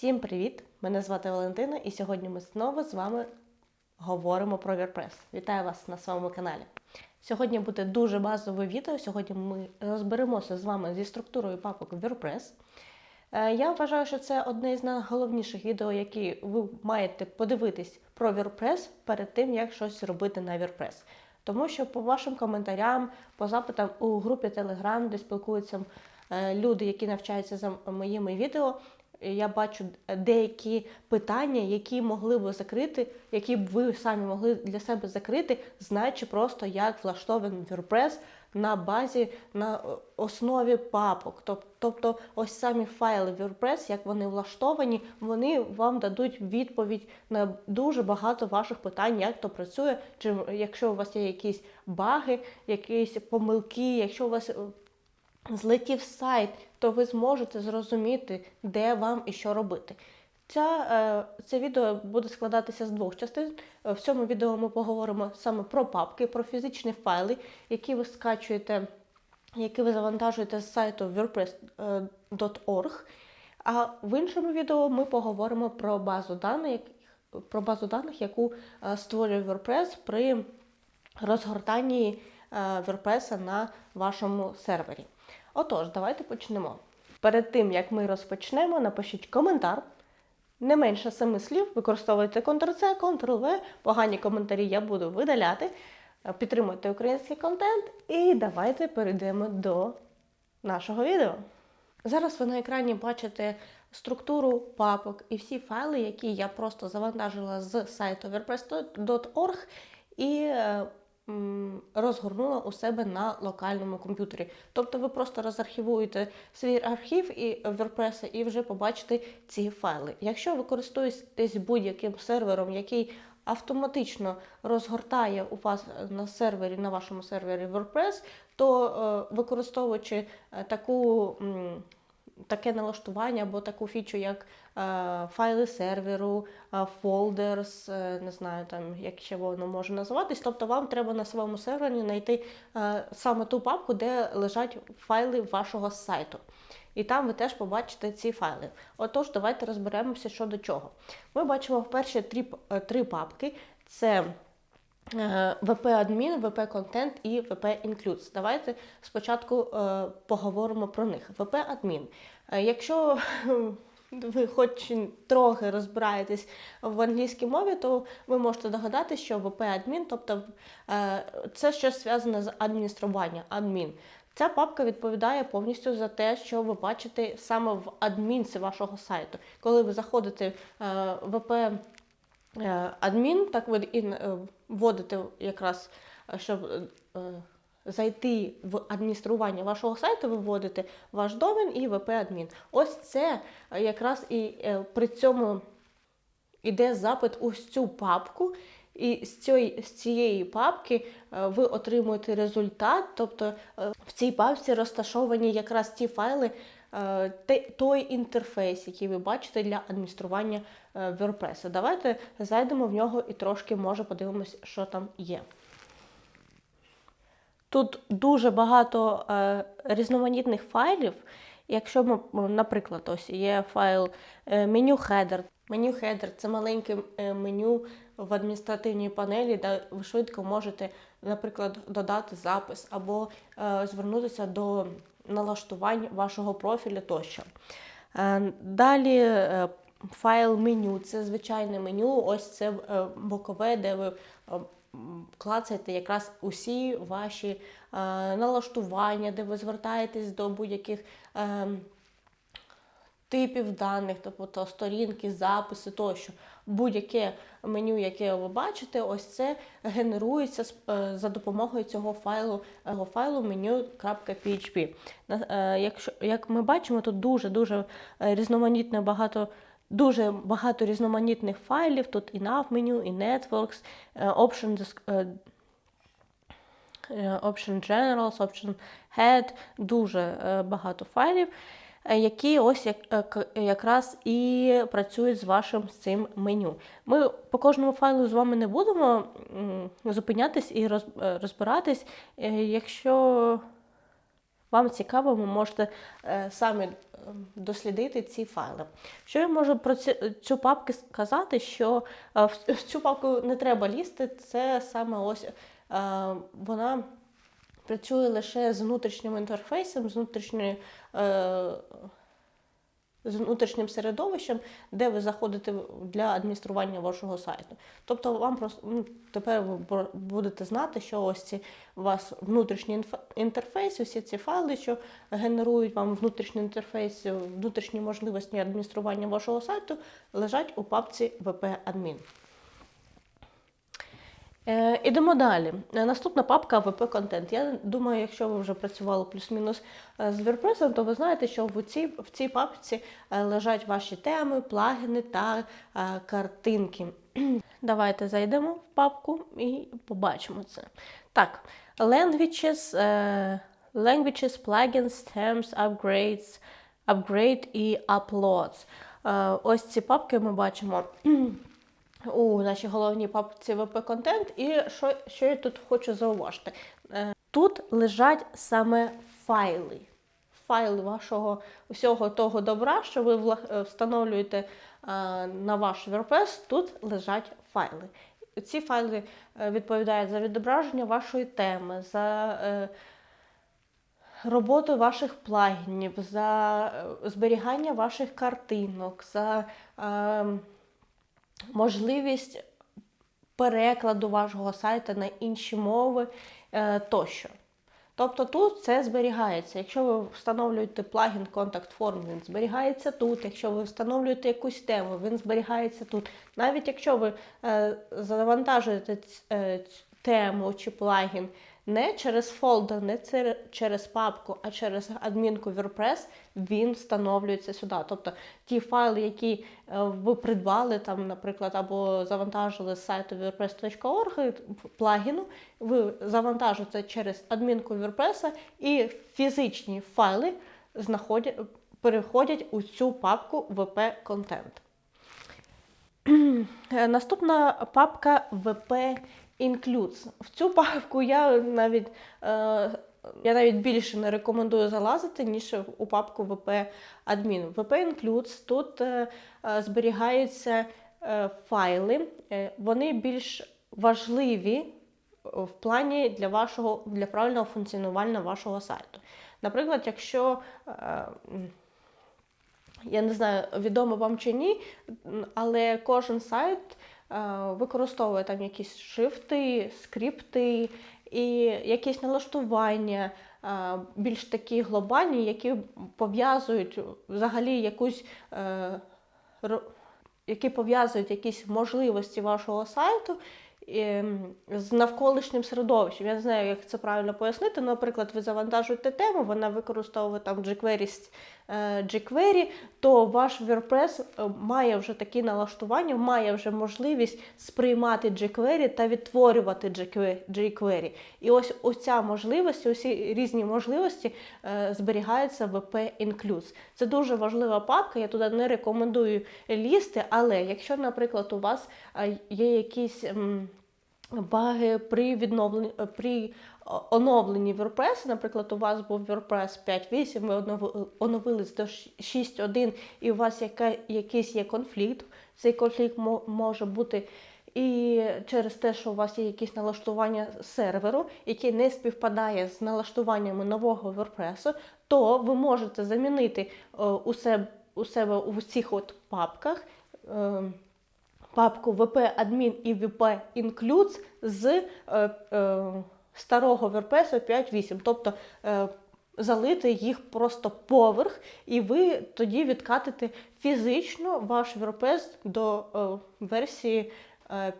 Всім привіт! Мене звати Валентина, і сьогодні ми знову з вами говоримо про WordPress. Вітаю вас на своєму каналі. Сьогодні буде дуже базове відео. Сьогодні ми розберемося з вами зі структурою папок WordPress. Е, Я вважаю, що це одне з найголовніших відео, які ви маєте подивитись про WordPress перед тим, як щось робити на WordPress. Тому що по вашим коментарям, по запитам у групі Telegram, де спілкуються е, люди, які навчаються за моїми відео, я бачу деякі питання, які могли б закрити, які б ви самі могли для себе закрити, знаючи просто, як влаштований WordPress на базі, на основі папок. Тобто, ось самі файли WordPress, як вони влаштовані, вони вам дадуть відповідь на дуже багато ваших питань, як то працює, чи якщо у вас є якісь баги, якісь помилки, якщо у вас е, злетів сайт, то ви зможете зрозуміти, де вам і що робити. Ця, е, це відео буде складатися з двох частин. Е, В цьому відео ми поговоримо саме про папки, про фізичні файли, які ви скачуєте, які ви завантажуєте з сайту wordpress.org. А в іншому відео ми поговоримо про базу даних, про базу даних, яку е, створює WordPress при розгортанні е, WordPress на вашому сервері. Отож, давайте почнемо. Перед тим як ми розпочнемо, напишіть коментар. Не менше семи слів, використовуйте Ctrl-C, Ctrl-V, погані коментарі я буду видаляти. Підтримуйте український контент і давайте перейдемо до нашого відео. Зараз ви на екрані бачите структуру папок і всі файли, які я просто завантажила з сайту wordpress.org і е, розгорнула у себе на локальному комп'ютері. Тобто ви просто розархівуєте свій архів і WordPress і вже побачите ці файли. Якщо ви користуєтесь будь-яким сервером, який автоматично розгортає у вас на сервері, на вашому сервері WordPress, то е, використовуючи е, таку. Таке налаштування або таку фічу, як е, файли серверу, е, folders, е, не знаю там, як ще воно може називатись. Тобто вам треба на своєму сервері знайти е, саме ту папку, де лежать файли вашого сайту. І там ви теж побачите ці файли. Отож, давайте розберемося, що до чого. Ми бачимо перші три, е, три папки: це е, VP-адмін, VP-контент і VP-includes. Давайте спочатку е, поговоримо про них. VP-адмін. Е, Якщо ви хоч трохи розбираєтесь в англійській мові, то ви можете догадатися, що VP-адмін, тобто е, це щось зв'язане з адмініструванням, адмін. Ця папка відповідає повністю за те, що ви бачите саме в адмінці вашого сайту. Коли ви заходите в е, адмін, так ви і е, вводите якраз, е, щоб е, е, зайти в адміністрування вашого сайту, ви вводите ваш домен і VP-адмін. Ось це е, якраз і е, при цьому іде запит у цю папку, і з цієї, з цієї папки е, ви отримуєте результат, тобто е, в цій папці розташовані якраз ті файли, е, той інтерфейс, який ви бачите для адміністрування е, WordPress. Давайте зайдемо в нього і трошки може подивимось, що там є. Тут дуже багато е, різноманітних файлів. Якщо ми, наприклад, ось є файл е, меню header. Меню header – це маленьке е, меню в адміністративній панелі, де ви швидко можете, наприклад, додати запис або е, звернутися до налаштувань вашого профілю тощо. Е, Далі е, файл меню це звичайне меню. Ось це е, бокове, де ви е, клацаєте якраз усі ваші е, налаштування, де ви звертаєтесь до будь-яких. Типів даних, тобто сторінки, записи тощо. Будь-яке меню, яке ви бачите, ось це генерується за допомогою цього файлу, файлу menu.php. Як ми бачимо, тут дуже-дуже різноманітне багато. Дуже багато різноманітних файлів. Тут і nav і networks, е, option, е, е, option generals, option head, дуже багато файлів, які ось якраз і працюють з вашим цим меню. Ми по кожному файлу з вами не будемо зупинятись і розбиратись. Якщо вам цікаво, ви можете е, самі е, дослідити ці файли. Що я можу про цю, папку сказати, що е, в, в цю папку не треба лізти, це саме ось е, вона працює лише з внутрішнім інтерфейсом, з внутрішньою. Е, з внутрішнім середовищем, де ви заходите для адміністрування вашого сайту. Тобто вам просто ну, тепер ви будете знати, що ось ці у вас внутрішній інтерфейс, усі ці файли, що генерують вам внутрішній інтерфейс, внутрішні можливості адміністрування вашого сайту, лежать у папці WP-адмін. Е, ідемо далі. Е, Наступна папка Content. Я думаю, якщо ви вже працювали плюс-мінус е, з WordPress, то ви знаєте, що в цій, в цій папці е, лежать ваші теми, плагіни та е, картинки. Давайте зайдемо в папку і побачимо це. Так, languages, е, languages, plugins, terms, upgrades, upgrade і uploads. Е, Ось ці папки ми бачимо у нашій головній папці VP контент. І що, що я тут хочу зауважити? Е, Тут лежать саме файли. Файли вашого всього того добра, що ви е, встановлюєте е, на ваш WordPress, тут лежать файли. Ці файли відповідають за відображення вашої теми, за роботу ваших плагінів, за зберігання ваших картинок, за е, можливість перекладу вашого сайту на інші мови е, тощо. Тобто тут це зберігається. Якщо ви встановлюєте плагін Contact Form, він зберігається тут. Якщо ви встановлюєте якусь тему, він зберігається тут. Навіть якщо ви е, завантажуєте е, тему чи плагін не через фолдер, не через папку, а через адмінку WordPress, він встановлюється сюди. Тобто ті файли, які е, ви придбали, там, наприклад, або завантажили з сайту wordpress.org плагіну, ви завантажуєте через адмінку WordPress і фізичні файли знаходять, переходять у цю папку WP Content. Е, Наступна папка WP Includes. В цю папку я навіть, е, я навіть більше не рекомендую залазити, ніж у папку WP Admin. WP Includes тут е, е, зберігаються е, файли, е, вони більш важливі в плані для вашого для правильного функціонування вашого сайту. Наприклад, якщо е, я не знаю, відомо вам чи ні, але кожен сайт е, використовує там якісь шрифти, скрипти і якісь налаштування е, більш такі глобальні, які пов'язують взагалі якусь. е, які пов'язують якісь можливості вашого сайту з навколишнім середовищем. Я не знаю, як це правильно пояснити. Наприклад, ви завантажуєте тему, вона використовує там jQuery, е, jQuery, то ваш WordPress е, має вже такі налаштування, має вже можливість сприймати jQuery та відтворювати jQuery. І ось оця можливість, усі різні можливості е, зберігаються в WP Includes. Це дуже важлива папка, я туди не рекомендую лізти, але якщо, наприклад, у вас є якісь. Баги при відновленні е, при оновленні WordPress, наприклад, у вас був WordPress 5.8, ви онови- оновились до 6.1 і у вас яка, якийсь є конфлікт. Цей конфлікт може бути і через те, що у вас є якісь налаштування серверу, яке не співпадає з налаштуваннями нового WordPress, то ви можете замінити е, у себе, у себе у цих от папках. Е, папку WP Admin і WP Includes з е, е, старого WordPress 5.8. Тобто е, залити їх просто поверх, і ви тоді відкатите фізично ваш WordPress до е, версії е,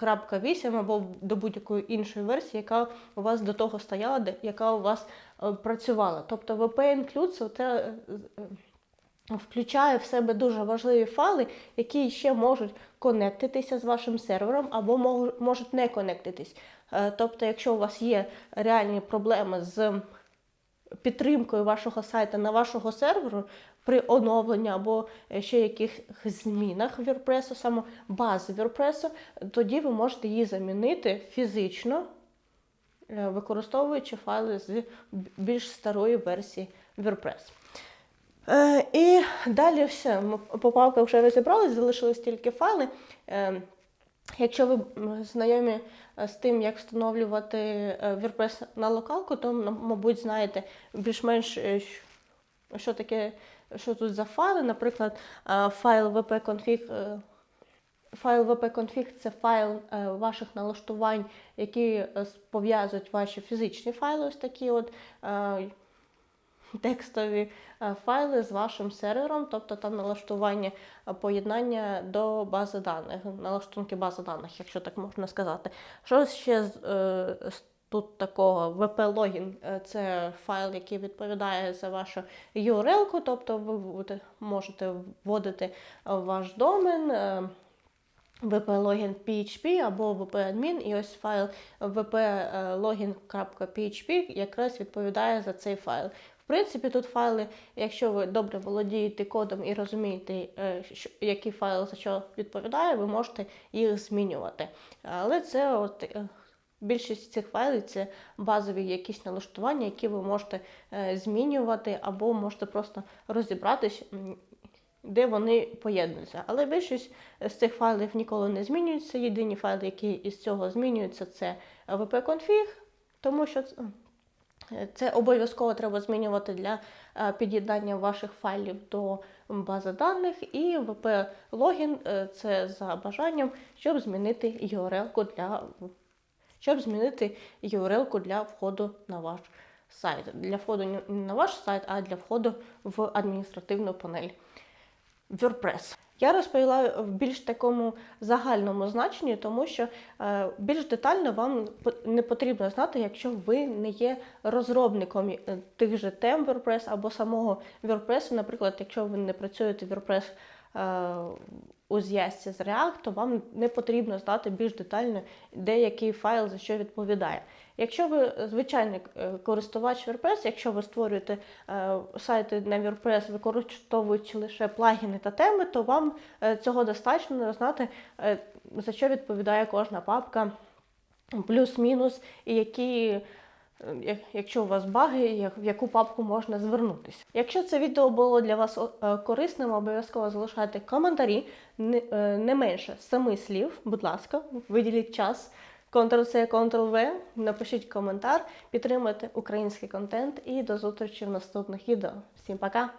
5.8 або до будь-якої іншої версії, яка у вас до того стояла, яка у вас е, працювала. Тобто WP Includes це. Включає в себе дуже важливі файли, які ще можуть конектитися з вашим сервером або можуть не конектитись. Е, Тобто, якщо у вас є реальні проблеми з підтримкою вашого сайту на вашого серверу при оновленні або ще якихось змінах WordPress, саме бази WordPress, тоді ви можете її замінити фізично е, використовуючи файли з більш старої версії WordPress. Е, і далі все. По папках вже розібрались, залишились тільки файли. Е, Якщо ви знайомі е, з тим, як встановлювати WordPress на локалку, то, мабуть, знаєте більш-менш, що таке, що тут за файли. Наприклад, файл wp-config. Файл wp-config – це файл ваших налаштувань, які пов'язують ваші фізичні файли, ось такі от текстові е, файли з вашим сервером, тобто там налаштування е, поєднання до бази даних, налаштунки бази даних, якщо так можна сказати. Що ще е, тут такого? VP-логін – це файл, який відповідає за вашу URL-ку, тобто ви можете вводити ваш домен. vplogin PHP або vp-admin, і ось файл vplogin.php якраз відповідає за цей файл. Принципі, тут файли, якщо ви добре володієте кодом і розумієте, е, що- який файл за що відповідає, ви можете їх змінювати. Але це от, е, більшість цих файлів це базові якісь налаштування, які ви можете е, змінювати, або можете просто розібратись, де вони поєднуються. Але більшість з цих файлів ніколи не змінюються. Єдині файли, які із цього змінюються, це wp-config, тому що це- обов'язково треба змінювати для е, під'єднання ваших файлів до бази даних. І wp-логін е, це за бажанням, щоб змінити URL-ку для щоб змінити URL-ку для входу на ваш сайт. Для входу не на ваш сайт, а для входу в адміністративну панель. WordPress. Я розповіла в більш такому загальному значенні, тому що е, більш детально вам не потрібно знати, якщо ви не є розробником е, тих же тем WordPress або самого WordPress. Наприклад, якщо ви не працюєте в WordPress е, у зв'язці з React, то вам не потрібно знати більш детально, де який файл за що відповідає. Якщо ви звичайний е, користувач WordPress, якщо ви створюєте е, сайти на WordPress, використовуючи лише плагіни та теми, то вам е, цього достатньо знати, за що відповідає кожна папка, плюс-мінус, і які. Якщо у вас баги, в яку папку можна звернутися. Якщо це відео було для вас корисним, обов'язково залишайте коментарі не менше семи слів, будь ласка, виділіть час. Ctrl-C, Ctrl-V, напишіть коментар, підтримайте український контент і до зустрічі в наступних відео. Всім пока!